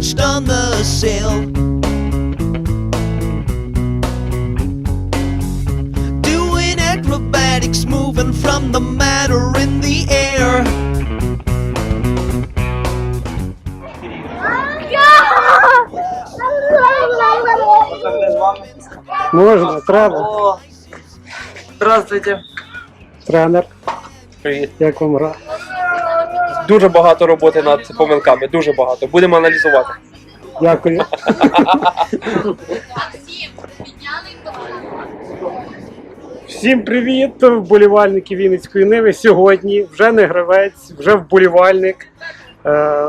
crouched on the sill. Doing acrobatics, moving from the matter in the air. Можна, треба. О, Здравствуйте. Тренер, Привіт. як вам гра? Дуже багато роботи над помилками, дуже багато. Будемо аналізувати. Дякую. Всім привіт, вболівальники Вінницької Ниви. Сьогодні вже не гравець, вже вболівальник. Е,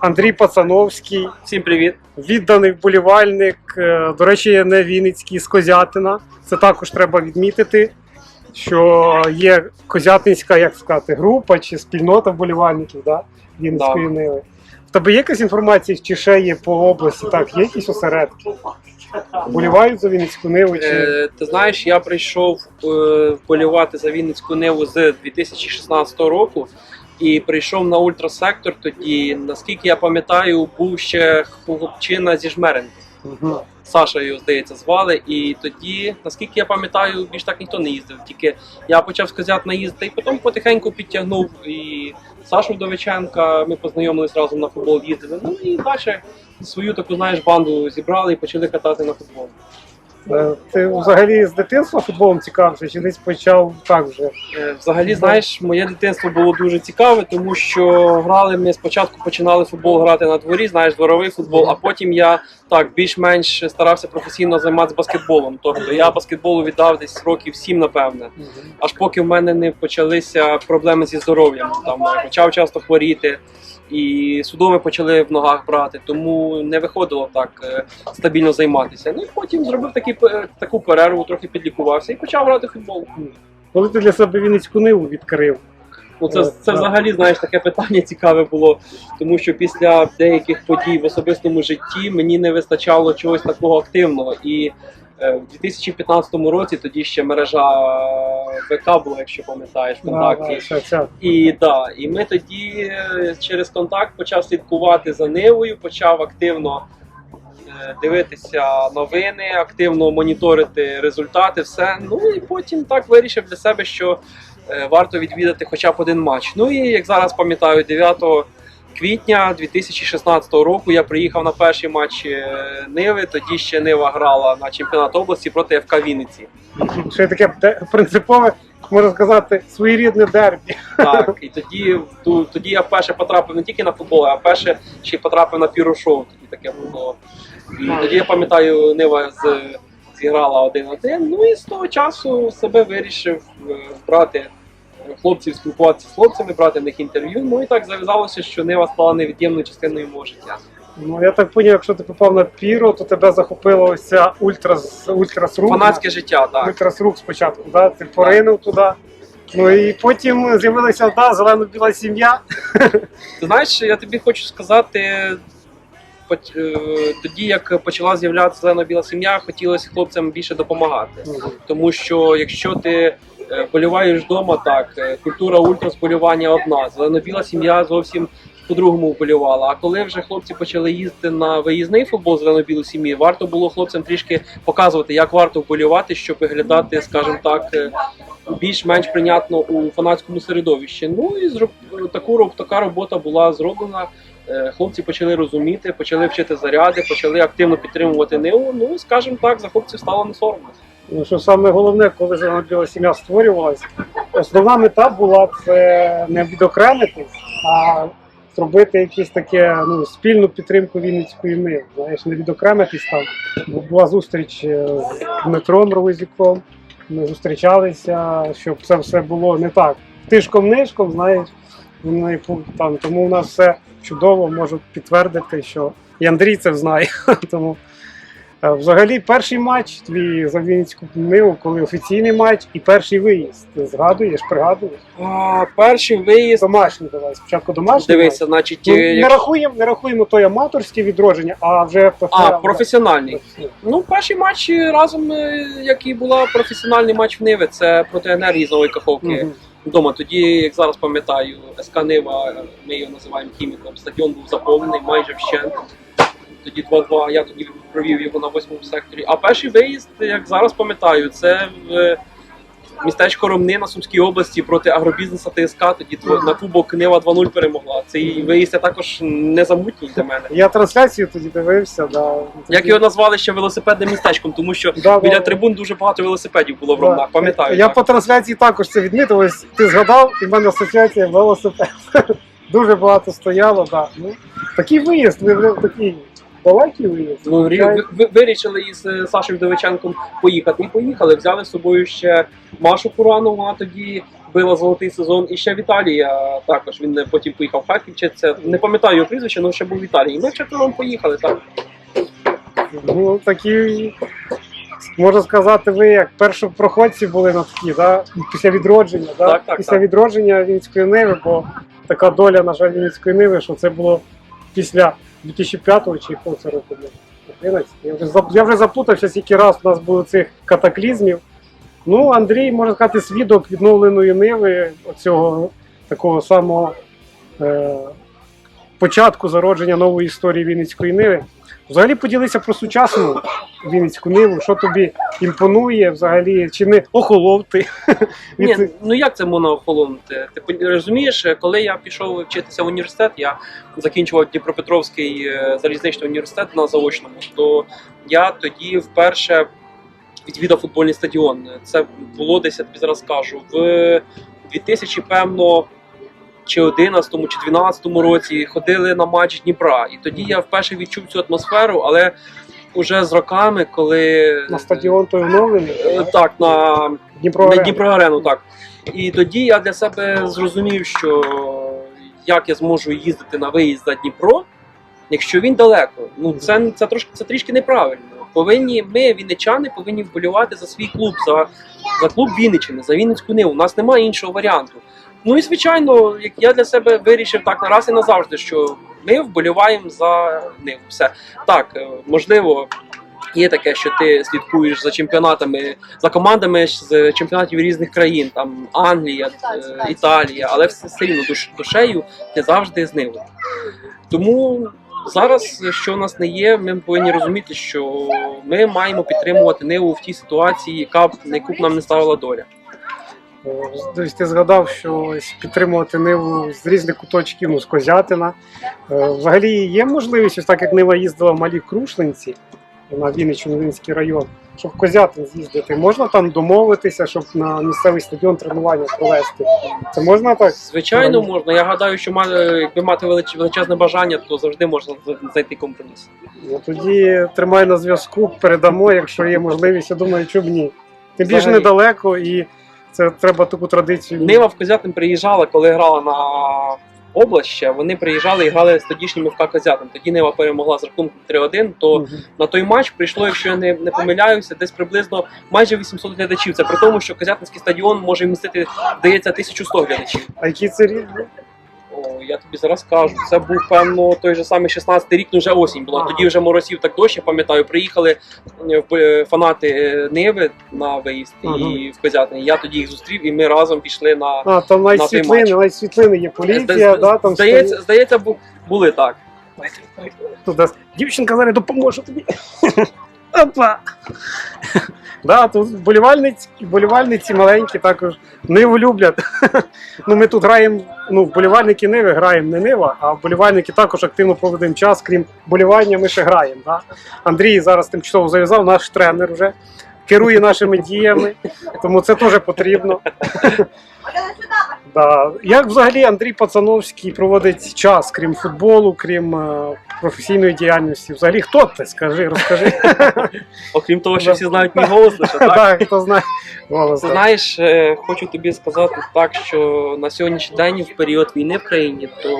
Андрій Пацановський, Всім привіт. відданий вболівальник. е, До речі, не Вінницький з Козятина. Це також треба відмітити, що є Козятинська, як сказати, група чи спільнота вболівальників да? Вінницької Да. Ниви. В тебе є якась інформація, чи ще є по області? Так, є якісь осередки? Вболівають за Вінницьку Ниву? Чи... Е, ти знаєш, я прийшов е, вболівати за Вінницьку Ниву з 2016 року і прийшов на ультрасектор тоді. Наскільки я пам'ятаю, був ще хлопчина зі Жмеренки. Мгм. Саша його, здається, звали. І тоді, наскільки я пам'ятаю, більш так ніхто не їздив. Тільки я почав сказати наїздити, і потім потихеньку підтягнув і Сашу Довиченка. Ми познайомились разом на футбол, їздили. Ну і далі свою таку, знаєш, банду зібрали і почали катати на футбол. Е, Ти взагалі з дитинства футболом цікавився, чи десь почав так вже? Е, Взагалі, знаєш, моє дитинство було дуже цікаве, тому що грали ми спочатку починали футбол грати на дворі, знаєш, дворовий футбол, а потім я так більш-менш старався професійно займатися баскетболом. Тобто я баскетболу віддав десь років сім, напевне. аж поки в мене не почалися проблеми зі здоров'ям. Там е, почав часто хворіти, і судоми почали в ногах брати, тому не виходило так стабільно займатися. Ну і потім зробив такі, пе- таку перерву, трохи підлікувався і почав грати в футбол. Коли ти для себе Вінницьку Ниву відкрив? Ну це, Е, це взагалі знаєш таке питання цікаве було, тому що після деяких подій в особистому житті мені не вистачало чогось такого активного. І е, в 2015 році тоді ще мережа ВК була, якщо пам'ятаєш, ця. І да, і ми тоді е, через контакт почав слідкувати за Нивою, почав активно е, дивитися новини, активно моніторити результати, все. Ну і потім так вирішив для себе, що е, варто відвідати хоча б один матч. Ну і як зараз пам'ятаю, 9 квітня 2016 року я приїхав на перший матч е, Ниви. Тоді ще Нива грала на чемпіонат області проти ФК Вінниці. Ще таке принципове, можна сказати, своєрідне дербі. Так, і тоді, тоді я вперше потрапив не тільки на футбол, а вперше ще й потрапив на пірошоу. Тоді таке було. І тоді я пам'ятаю, Нива з, зіграла 1-1. Ну і з того часу себе вирішив е, брати хлопців, спілкуватися з хлопцями, брати в них інтерв'ю. Ну і так зав'язалося, що Нива стала невід'ємною частиною мого життя. Ну я так поняв, якщо ти попав на піро, то тебе захопила ось ця ультрас, ультрас рух. Фанатське життя, так. Ультрас рух спочатку, да? ти поринув туди. Ну і потім з'явилася да, зелено-біла сім'я. Ти знаєш, я тобі хочу сказати, е, тоді як почала з'являтися зелено-біла сім'я, хотілося хлопцям більше допомагати. Тому що якщо ти полюваєш вболіваєш вдома, так е, культура ультрасполювання одна. Зелено-біла сім'я зовсім по-другому вболівала. А коли вже хлопці почали їздити на виїзний футбол зелено-білу сім'ї, варто було хлопцям трішки показувати, як варто вболівати, щоб виглядати, скажімо так, е, більш-менш прийнятно у фанатському середовищі. Ну і зроб- таку така робота була зроблена. Е, Хлопці почали розуміти, почали вчити заряди, почали активно підтримувати ниву. Ну скажімо так, за хлопців стало не соромно. Ну, що саме головне, коли зелено-біла сім'я створювалася, основна мета була це не відокремитись, а зробити якісь таке ну, спільну підтримку Вінницької ми. Знаєш, не відокремитись там. Була зустріч е, з Дмитром Ровизюком. Ми зустрічалися, щоб це все було не так. Тишком-нишком, знаєш, ну, пу- там, тому у нас все чудово, можу підтвердити, що і Андрій це знає. тому Взагалі, перший матч твій за Вінницьку Ниву, коли офіційний матч і перший виїзд. Ти згадуєш, пригадуєш? А, перший виїзд. Домашній давай. Спочатку домашній. Дивися, матч. значить, Ну, е, не рахуємо, не рахуємо той аматорське відродження, а вже ПФЛ. а професіональний. Ну, перший матч разом, е, як і була професіональний матч в Ниви, це проти енергії з Нової Каховки. Мгм. Вдома тоді, як зараз пам'ятаю, СК Нива, ми його називаємо хіміком. Стадіон був заповнений майже вщент. Тоді 2-2, я тоді провів його на восьмому секторі. А перший виїзд, як зараз пам'ятаю, це в містечко Ромни на Сумській області проти агробізнесу ТСК. Тоді на кубок Нива 2-0 перемогла. Цей виїзд я також незамутній для мене. Я трансляцію тоді дивився, да. Як його назвали ще велосипедним містечком, тому що Да, біля да. трибун дуже багато велосипедів було в Да. Пам'ятаю. Я так. по трансляції також це відмітив. Ось ти згадав, і в мене асоціація велосипед. Дуже багато стояло, да. Ну, такий виїзд, ви ви такий далекий виїзд. Ну, рі- ви- ви- вирішили із е, Сашою Вдовиченком поїхати. І поїхали. Взяли з собою ще Машу Куранову, вона тоді била золотий сезон. І ще Віталія також. Він е, потім поїхав в Харків. Чи це не пам'ятаю його прізвище, але ще був Віталій. І ми вчетвером поїхали. Так Ну, такі, можна сказати, ви як першопроходці були на такі, да? після відродження. Да? Так, так, після так. відродження Вінницької Ниви, бо така доля, на жаль, Вінницької Ниви, що це було після 2005 чи якого це року було? 11? Я вже, я вже заплутався, скільки раз у нас було цих катаклізмів. Ну, Андрій, можна сказати, свідок відновленої Ниви, оцього такого самого е, початку зародження нової історії Вінницької Ниви. Взагалі поділися про сучасну Вінницьку Ниву, що тобі імпонує взагалі, чи не охолов ти? Ні, ну як це можна охолонути? Ти розумієш, коли я пішов вчитися в університет, я закінчував Дніпропетровський е, залізничний університет на заочному, то я тоді вперше відвідав футбольний стадіон. Це було десь, я тобі зараз кажу, в 2000, певно. Чи 11 чи 12 році ходили на матч Дніпра, і тоді я вперше відчув цю атмосферу, але уже з роками, коли на стадіон той оновлений? Е, так на Дніпро. на Дніпроарену, так. І тоді я для себе зрозумів, що як я зможу їздити на виїзд за Дніпро, якщо він далеко. Ну це, це трошки це трішки неправильно. Повинні ми, вінничани, повинні вболівати за свій клуб, за, за клуб Вінниччини, за Вінницьку Ниву. У нас немає іншого варіанту. Ну і звичайно, як я для себе вирішив так на раз і назавжди, що ми вболіваємо за Ниву. Все так, е, можливо. Є таке, що ти слідкуєш за чемпіонатами, за командами з чемпіонатів різних країн, там Англія, е, Італія, але все рівно душ, душею ти завжди з ними. Тому зараз, що в нас не є, ми повинні розуміти, що ми маємо підтримувати Ниву в тій ситуації, яка б на яку б нам не ставила доля. Тобто ти згадав, що підтримувати Ниву з різних куточків, ну, з Козятина. Е, Взагалі є можливість, так як Нива їздила в малі Крушлинці на Вінниччину, Вінницький район, щоб в Козятин з'їздити. Можна там домовитися, щоб на місцевий стадіон тренування провести. Це можна так? Звичайно, можна. Я гадаю, що якби мати величезне бажання, то завжди можна знайти компроміс. Ну, тоді тримай на зв'язку, передамо, якщо є можливість. Я думаю, чому б ні. Тим більше недалеко і це треба таку традицію. Нива в Козятин приїжджала, коли грала на область ще. Вони приїжджали і грали з тодішніми в Козятин. Тоді Нива перемогла з рахунком 3-1. То угу. на той матч прийшло, якщо я не, не помиляюся, десь приблизно майже 800 глядачів. Це при тому, що Козятинський стадіон може вмістити, здається, 1100 глядачів. А який це рік? Я тобі зараз кажу. Це був певно той же самий 16 рік, ну вже осінь була. Ага. Тоді вже моросів так дощ, я пам'ятаю. Приїхали е, в- е, фанати е, Ниви на виїзд Ага. і в Козятин. Я тоді їх зустрів, і ми разом пішли на А, там навіть На той світлини, матч. навіть світлини є поліція, Зда- да, там здається, стоїть. здається, бу- були так. Тут нас дівчинка зараз допоможе тобі. Опа! Да, тут вболівальниці, вболівальниці маленькі також ниву люблять. Ну, ми тут граємо, ну, вболівальники Ниви граємо не Нива, а вболівальники також активно проводимо час, крім болівання, ми ще граємо. Да? Андрій зараз тимчасово зав'язав, наш тренер вже керує нашими діями, тому це теж потрібно. Да. Як взагалі Андрій Пацановський проводить час, крім футболу, крім е, професійної діяльності? Взагалі хто ти? Скажи, розкажи. Окрім того, що всі знають мій голос лише так. Так, хто знає голос. Ти так. знаєш, е, хочу тобі сказати так, що на сьогоднішній день в період війни в країні, то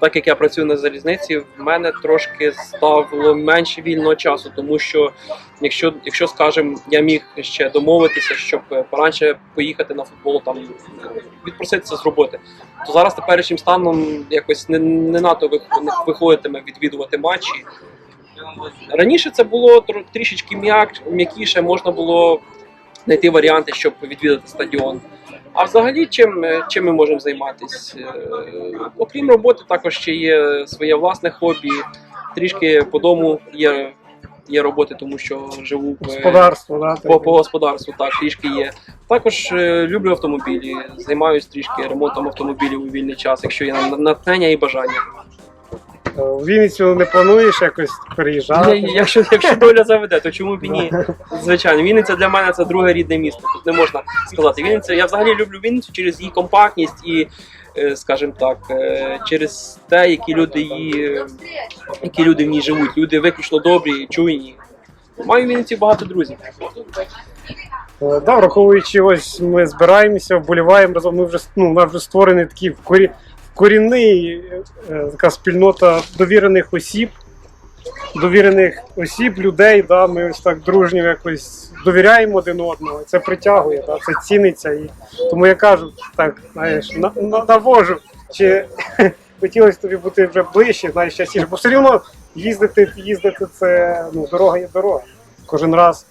так як я працюю на залізниці, в мене трошки стало менше вільного часу, тому що якщо, якщо скажімо, я міг ще домовитися, щоб поранше поїхати на футбол, там відпроситися з роботи, то зараз теперішнім станом якось не, не надто виходитиме відвідувати матчі. Раніше це було трішечки м'як, м'якіше, можна було знайти варіанти, щоб відвідати стадіон. А взагалі, чим, е, чим ми можемо займатися? Окрім роботи, також ще є своє власне хобі. трішки по дому є, є роботи, тому що живу в Господарство, да, по, по господарству, так, трішки є. Також е, люблю автомобілі, займаюся трішки ремонтом автомобілів у вільний час, якщо є на- натхнення і бажання. Е, В Вінницю не плануєш якось переїжджати? Я- Якщо, якщо доля заведе, то чому б і ні? Звичайно, Вінниця для мене це друге рідне місто. Тут не можна сказати. Вінниця, я взагалі люблю Вінницю через її компактність і, е, скажімо так, е, через те, які люди її, які люди в ній живуть. Люди виключно добрі, чуйні. Маю в Вінниці багато друзів. Да, враховуючи, ось ми збираємося, вболіваємо разом. Ми вже ну, у нас вже створений такий вкорі, вкорінний е, така спільнота довірених осіб, довірених осіб, людей. Да, ми ось так дружньо якось довіряємо один одному. Це притягує, да, це ціниться. І тому я кажу, так, знаєш, на, на, навожу, чи хотілося тобі бути вже ближче, знаєш, частіше, бо все рівно їздити, їздити це ну, дорога є дорога. Кожен раз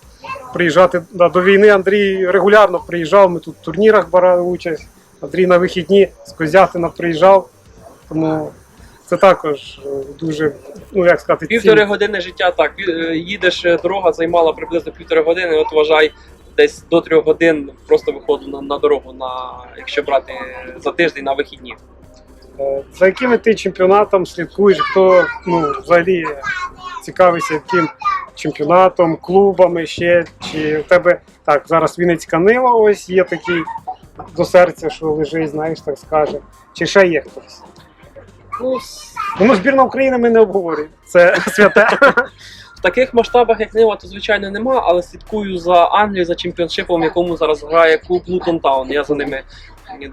приїжджати да, до війни. Андрій регулярно приїжджав. Ми тут в турнірах брали участь. Андрій на вихідні з Козятина приїжджав. Тому це також е, дуже, ну як сказати, Півтори цінно. години життя так. Е, Їдеш, е, дорога займала приблизно півтори години. От вважай, десь до трьох годин просто виходу на, на дорогу, на, якщо брати за тиждень на вихідні. За якими ти чемпіонатом слідкуєш? Хто ну, взагалі цікавиться яким чемпіонатом, клубами ще? Чи в тебе так, зараз Вінницька Нива ось є такий до серця, що лежить, знаєш, так скаже. Чи ще є хтось? Ну, с- Ну, збірна України ми не обговорюємо. Це святе. в таких масштабах, як Нива, то звичайно нема, але слідкую за Англією, за чемпіоншипом, в якому зараз грає клуб Лутон Таун. Я за ними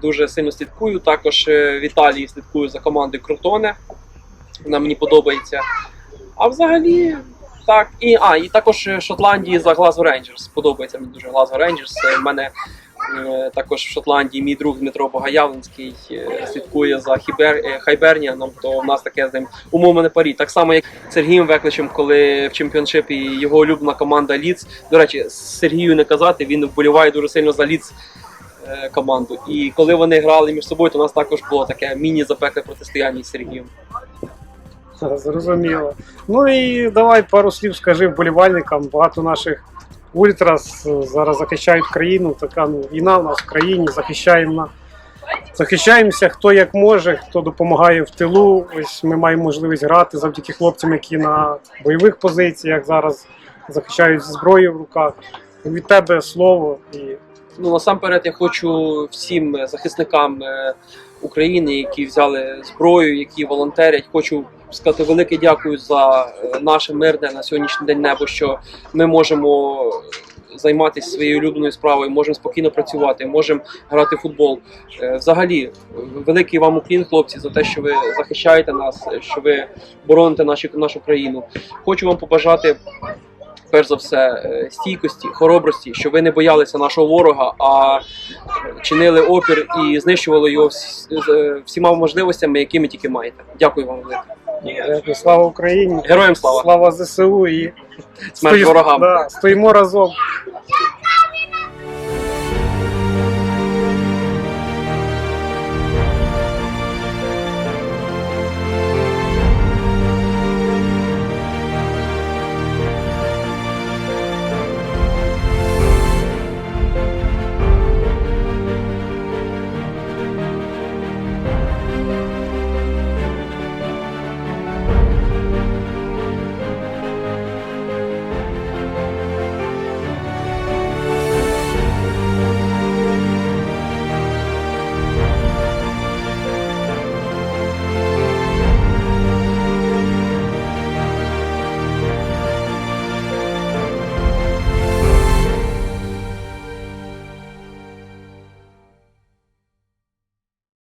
дуже сильно слідкую. Також е, в Італії слідкую за командою Кротоне. Вона мені подобається. А взагалі. Так, і а, і також в Шотландії за Glasgow Rangers. Подобається мені дуже Glasgow Rangers. У мене е, також в Шотландії мій друг Дмитро Богоявленський е, слідкує за Хібер, е, Хайберніаном, то в нас таке з ним умовне парі. Так само, як Сергієм Векличем, коли в чемпіоншипі його улюблена команда Ліц. До речі, Сергію не казати, він вболіває дуже сильно за Ліц е, команду. І коли вони грали між собою, то у нас також було таке міні-запекле протистояння з Сергієм. Зрозуміло. Ну і давай пару слів скажи вболівальникам. Багато наших ультрас зараз захищають країну. Така ну, війна в нас в країні. Захищаємо захищаємося, хто як може, хто допомагає в тилу. Ось ми маємо можливість грати завдяки хлопцям, які на бойових позиціях зараз захищають зі зброєю в руках. Від тебе слово і Ну насамперед я хочу всім е, захисникам е, України, які взяли зброю, які волонтерять. Хочу сказати велике дякую за е, наше мирне на сьогоднішній день небо, що ми можемо займатися своєю улюбленою справою, можемо спокійно працювати, можемо грати в футбол. Е, Взагалі, великий вам уклін, хлопці, за те, що ви захищаєте нас, е, що ви бороните нашу країну. Хочу вам побажати перш за все, е, стійкості, хоробрості, що ви не боялися нашого ворога, а чинили опір і знищували його всіма можливостями, якими тільки маєте. Дякую вам велике. дякую. слава Україні! Героям слава! Слава ЗСУ і Смерть ворогам! Да, стоїмо разом.